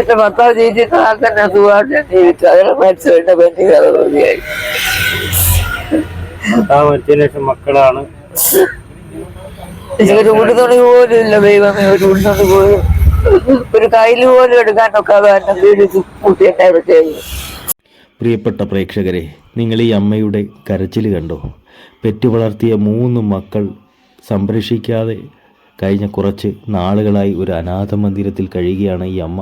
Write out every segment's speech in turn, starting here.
എന്റെ ഭർത്താവ് ജീവിച്ചിട്ട് ആ തന്നെ സുഖമായിട്ട് ഞാൻ ജീവിച്ചു. അതിനെ മരിച്ചു. എന്റെ പെണ്ണി കഥ തോന്നിയായി ഭർത്താവ് മരിച്ചതിന് ശേഷം മക്കളാണ്. ഒരു ഉടുതുണി പോലും ഇല്ല ദൈവമേ. ഒരു ഉടുതുണി പോലും. ഒരു കയ്യിൽ പോലും എടുക്കാനൊക്കാതെ എന്നെ വീട് കൂട്ടിയിട്ടേ ചെയ്തു പ്രിയപ്പെട്ട പ്രേക്ഷകരെ നിങ്ങൾ ഈ അമ്മയുടെ കരച്ചിൽ കണ്ടോ? പെറ്റു വളർത്തിയ മൂന്ന് മക്കൾ സംരക്ഷിക്കാതെ കഴിഞ്ഞ കുറച്ച് നാളുകളായി ഒരു അനാഥ മന്ദിരത്തിൽ കഴിയുകയാണ് ഈ അമ്മ.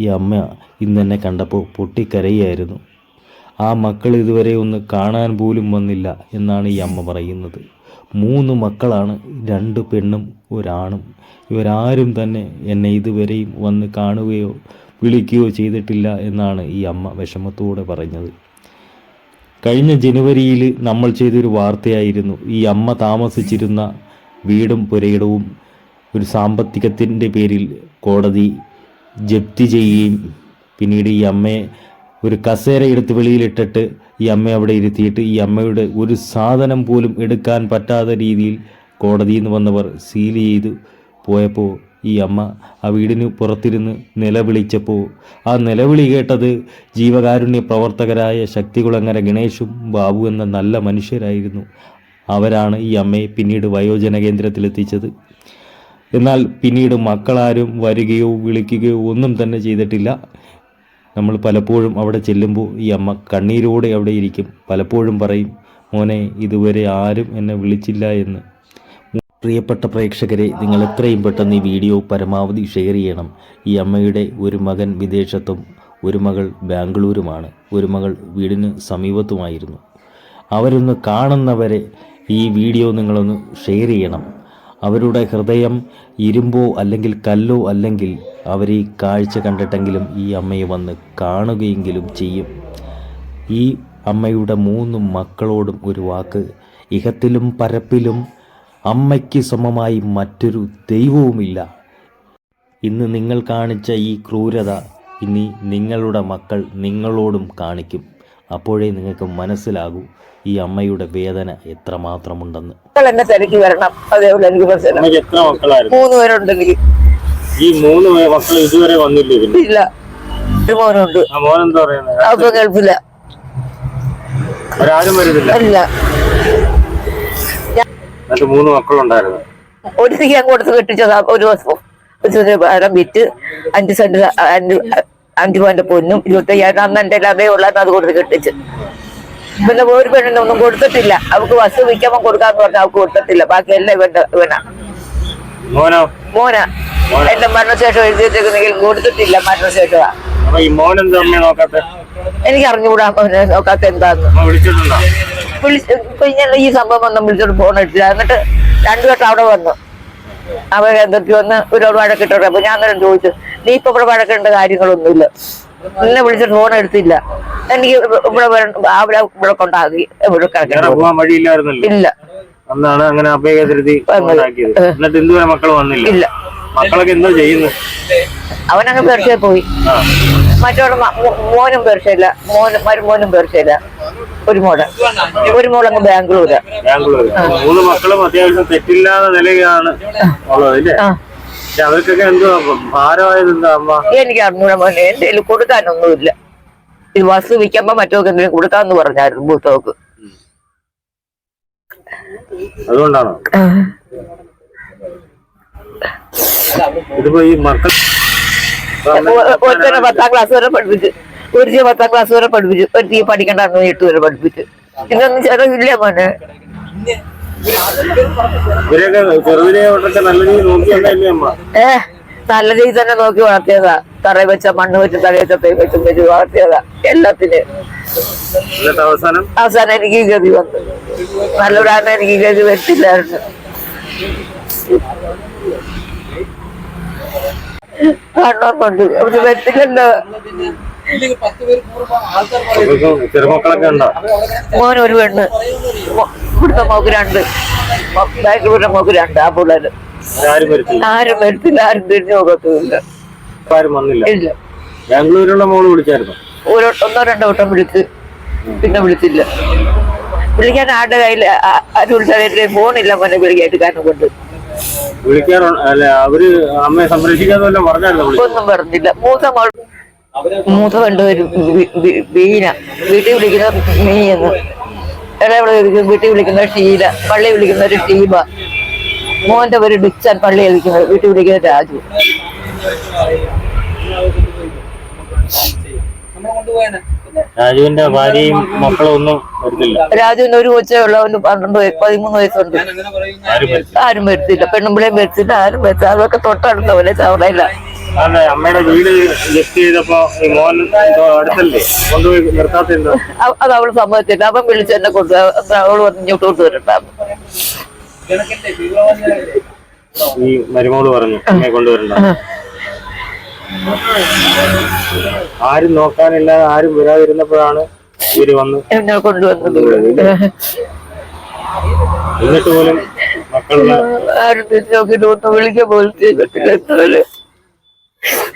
ഈ അമ്മ ഇന്ന് എന്നെ കണ്ടപ്പോൾ പൊട്ടിക്കരയായിരുന്നു. ആ മക്കൾ ഇതുവരെ ഒന്ന് കാണാൻ പോലും വന്നില്ല എന്നാണ് ഈ അമ്മ പറയുന്നത്. മൂന്ന് മക്കളാണ് രണ്ട് പെണ്ണും ഒരാണും. ഇവരാരും തന്നെ എന്നെ ഇതുവരെയും വന്ന് കാണുകയോ വിളിക്കുകയോ ചെയ്തിട്ടില്ല എന്നാണ് ഈ അമ്മ വിഷമത്തോടെ പറഞ്ഞത്. കഴിഞ്ഞ ജനുവരിയിൽ നമ്മൾ ചെയ്തൊരു വാർത്തയായിരുന്നു. ഈ അമ്മ താമസിച്ചിരുന്ന വീടും പുരയിടവും ഒരു സാമ്പത്തികത്തിന്റെ പേരിൽ കോടതി ജപ്തി ചെയ്യുകയും പിന്നീട് ഈ അമ്മയെ ഒരു കസേര എടുത്ത് വെളിയിലിട്ടിട്ട് ഈ അമ്മയെ അവിടെ ഇരുത്തിയിട്ട് ഈ അമ്മയുടെ ഒരു സാധനം പോലും എടുക്കാൻ പറ്റാത്ത രീതിയിൽ കോടതിയിൽ നിന്ന് വന്നവർ സീൽ ചെയ്തു. പോയപ്പോൾ ഈ അമ്മ ആ വീടിന് പുറത്തിരുന്ന് നിലവിളിച്ചപ്പോൾ ആ നിലവിളി കേട്ടത് ജീവകാരുണ്യ പ്രവർത്തകരായ ശക്തികുളങ്ങര ഗണേഷും ബാബു എന്ന നല്ല മനുഷ്യരായിരുന്നു. അവരാണ് ഈ അമ്മയെ പിന്നീട് വയോജന കേന്ദ്രത്തിലെത്തിച്ചത്. എന്നാൽ പിന്നീട് മക്കളാരും വരികയോ വിളിക്കുകയോ ഒന്നും തന്നെ ചെയ്തിട്ടില്ല. നമ്മൾ പലപ്പോഴും അവിടെ ചെല്ലുമ്പോൾ ഈ അമ്മ കണ്ണീരോടെ അവിടെ ഇരിക്കും. പലപ്പോഴും പറയും മോനെ ഇതുവരെ ആരും എന്നെ വിളിച്ചില്ല എന്ന്. പ്രിയപ്പെട്ട പ്രേക്ഷകരെ നിങ്ങൾ എത്രയും പെട്ടെന്ന് ഈ വീഡിയോ പരമാവധി ഷെയർ ചെയ്യണം. ഈ അമ്മയുടെ ഒരു മകൻ വിദേശത്തും ഒരു മകൾ ബാംഗ്ലൂരുമാണ്. ഒരു മകൾ വീടിന് സമീപത്തുമായിരുന്നു. അവരൊന്ന് കാണുന്നവരെ ഈ വീഡിയോ നിങ്ങളൊന്ന് ഷെയർ ചെയ്യണം. അവരുടെ ഹൃദയം ഇരുമ്പോ അല്ലെങ്കിൽ കല്ലോ അല്ലെങ്കിൽ അവർ ഈ കാഴ്ച കണ്ടിട്ടെങ്കിലും ഈ അമ്മയെ വന്ന് കാണുകയെങ്കിലും ചെയ്യും. ഈ അമ്മയുടെ മൂന്ന് മക്കളോടും ഒരു വാക്ക്. ഇഹത്തിലും പരപ്പിലും അമ്മയ്ക്ക് സമമായി മറ്റൊരു ദൈവവുമില്ല. ഇന്ന് നിങ്ങൾ കാണിച്ച ഈ ക്രൂരത ഇനി നിങ്ങളുടെ മക്കൾ നിങ്ങളോടും കാണിക്കും. അപ്പോഴേ നിങ്ങൾക്ക് മനസ്സിലാകൂ ഈ അമ്മയുടെ വേദന എത്രമാത്രമുണ്ടെന്ന്. എന്നെ തിരക്കി വരണം. അതേപോലെ എനിക്ക് മനസ്സിലാവും. അമ്മയ്ക്ക് എത്ര മക്കളായിരുന്നു? മൂന്ന് പേരുണ്ട് എനിക്ക് ഈ മൂന്ന് പേ- മക്കൾ ഇതുവരെ വന്നില്ലേ പിന്നെ ഇല്ല. ഒരു മോനുണ്ട്. ആ മോൻ എന്താ പറയുന്നത് അപ്പൊ ഗൾഫില്ല ഒരാരും വരുന്നില്ല. അല്ല. എന്നിട്ട് മൂന്ന് മക്കളുണ്ടായിരുന്നു. ഒരു ഞാൻ കൊടുത്ത് കെട്ടിച്ചതാ ഒരു ദിവസം. ഒരു ദിവസം പകരം വിറ്റ് അഞ്ച് സെന്റ് അഞ്ച് അഞ്ച് പവന്റെ പൊന്നും ഇരുപത്തയ്യായിരം അന്ന് എന്റെ അതേ ഉള്ളത് അത് കൊടുത്ത് കെട്ടിച്ച്. പിന്നെ ഒരു പെണ്ണിനൊന്നും കൊടുത്തിട്ടില്ല. അവക്ക് വസ്തു വിൽക്കുമ്പോൾ കൊടുക്കാന്ന് പറഞ്ഞാൽ അവക്ക് കൊടുത്തിട്ടില്ല. ബാക്കി എല്ലാം ഇവന്റെ ഇവനാ. മോന? മോനാ. എന്റെ മരണശേഷം എഴുതിയിട്ടേക്കുന്നെങ്കിൽ കൊടുത്തിട്ടില്ല മരണശേഷമാ. എനിക്ക് അറിഞ്ഞുകൂടാ അവനെ നോക്കാത്ത? എന്താന്ന്. വിളിച്ച് ഈ സംഭവം ഒന്നും വിളിച്ചോട്ട് ഫോൺ എടുത്തില്ല എന്നിട്ട് രണ്ടു വട്ടം അവിടെ വന്നു. അവരെ എന്തൊക്കെ വന്ന് ഇവരോട് വഴക്കിട്ടോട്ടെ. അപ്പൊ ഞാൻ അന്നേരം ചോദിച്ചു നീ ഇപ്പൊ ഇവിടെ വഴക്കേണ്ട കാര്യങ്ങളൊന്നുമില്ല. നിന്നെ വിളിച്ചിട്ട് ഫോൺ എടുത്തില്ല. എനിക്ക് ഇവിടെ അവിടെ ഇവിടെ കൊണ്ടാക്കി ഇവിടെ കിടക്കണം. ഇല്ല. അന്നാണ് അങ്ങനെ ഉണ്ടാക്കിയത്. എന്നിട്ട് എന്തുവരെ മക്കൾ വന്നില്ല. ഇല്ല. മക്കളൊക്കെ എന്തോ ചെയ്യുന്നു. അവനങ്ങ് പേർച്ചയെ പോയി. മറ്റോടെ മോനും പേർച്ചയില്ല. മോനും മരുമോനും പേർച്ചയില്ല. ഒരു മോൾ. ഒരു മോളങ്ങ് ബാംഗ്ലൂര്. ബാംഗ്ലൂര്. മൂന്ന് മക്കളും അത്യാവശ്യം തെറ്റില്ലാത്ത നിലയാണ് ഉള്ളത് പക്ഷെ അവർക്കൊക്കെ എന്തോ ഭാരമായത് എന്താ അമ്മ? എനിക്ക് അറിഞ്ഞൂടാ മോനെ എന്റെ കയ്യിൽ കൊടുക്കാനൊന്നുമില്ല. ഇത് വസ്തു വിൽക്കുമ്പോ മറ്റൊക്കെ എന്തെങ്കിലും കൊടുക്കാന്ന് പറഞ്ഞായിരുന്നു ഭൂത്തോക്ക് അതുകൊണ്ടാണോ? ഇതിപ്പോ ഈ മക്കൾ ഒരുത്തനെ പത്താം ക്ലാസ് വരെ പഠിപ്പിച്ച്. ഒരു ചെ പത്താം ക്ലാസ് വരെ പഠിപ്പിച്ചു. ഒരു തീ പഠിക്കണ്ടെന്ന് എട്ട് വരെ പഠിപ്പിച്ചു. ഇതൊന്നും ചെറിയില്ല മോനെ. ഇവരെയൊക്കെ ചെറുതിനെ തൊട്ടൊക്കെ നല്ല രീതി അമ്മ? ഏ നല്ല രീതി തന്നെ നോക്കി വളർത്തിയതാ. തറ വെച്ച മണ്ണ് വെച്ച് തറ വെച്ച തൈ വെച്ചും വെച്ച് വളർത്തിയതാ എല്ലാത്തിനും. അവസാനം? അവസാനം എനിക്ക് ഗതി വന്നു. നല്ലൊരാണ് എനിക്ക് ഗതി വെച്ചില്ലായിരുന്നു മോൻ ഒരു പെണ്ണ്. ഇവിടുത്തെ മോക്ക് രണ്ട്. ബാംഗ്ലൂരിന്റെ മോക്ക് രണ്ട്. ആ പിള്ളേര്. ആരും വരുത്തില്ല. ആരും തിരിഞ്ഞു നോക്കത്തുമില്ല. ഇല്ല. ബാംഗ്ലൂരിലുള്ള മോൾ വിളിച്ചായിരുന്നു? ഒരു ഒന്നോ രണ്ടോ വട്ടം വിളിച്ച്. പിന്നെ വിളിച്ചില്ല. വിളിക്കാൻ ആരുടെ കയ്യിൽ ആരും വിളിച്ചാൽ ഫോണില്ല മോനെ വിളിക്കായിട്ട് കാരണം കൊണ്ട്. വിളിക്കാറുണ്ട് അല്ല അവർ അമ്മയെ സംരക്ഷിക്കാതെ വല്ലതും പറഞ്ഞായിരുന്നു വിളിച്ചു ഒന്നും പറഞ്ഞില്ല. മൂത്ത മൂത്ത കണ്ടുവരും വീണ. വീട്ടിൽ വിളിക്കുന്ന മീ എന്ന്. വിളിക്കുന്ന വീട്ടിൽ വിളിക്കുന്ന ഷീല പള്ളി വിളിക്കുന്ന ഒരു ഷീബ. മോന്റെ ഒരു ഡിക്സൺ പള്ളി വിളിക്കുന്നത് വീട്ടിൽ വിളിക്കുന്ന രാജു. രാജുവിന്റെ ഭാര്യയും മക്കളും ഒന്നും രാജുവിന് ഒരു കൊച്ചേ ഉള്ള അവന് പന്ത്രണ്ട് പതിമൂന്ന് വയസ്സുണ്ട്. ആരും ആരും വരുത്തില്ല. പെണ്ണുമ്പിളേം വരുത്തില്ല. ആരും വരുത്തില്ല അതൊക്കെ തൊട്ടടുത്ത പോലെ ചവറയില്ല അതെ അമ്മയുടെ വീട് ജപ്തി ചെയ്തപ്പോ ഈ മോൻ അടുത്തല്ലേ? കൊണ്ടുപോയി നിർത്താത്ത എന്തോ അ- അത് അവൾ സമ്മതിച്ചില്ല. അവൻ വിളിച്ചു എന്നെ കൊണ്ട് അവൾ വന്ന് ഇങ്ങോട്ട് കൊണ്ടുവരണ്ടാന്ന് ഈ മരുമോൾ പറഞ്ഞു അമ്മയെ കൊണ്ടുവരണ്ട ആരും നോക്കാനില്ലാതെ ആരും വരാതിരുന്നപ്പോഴാണ് ഇവർ വന്ന് എന്നെ കൊണ്ടുവന്നത് എന്നിട്ട് പോലും മക്കളുടെ ആരും തിരിഞ്ഞു നോക്കിയിട്ട് ഒന്ന് വിളിക്കാൻ പോലും ചെയ്തിട്ടില്ല ഇന്നലെ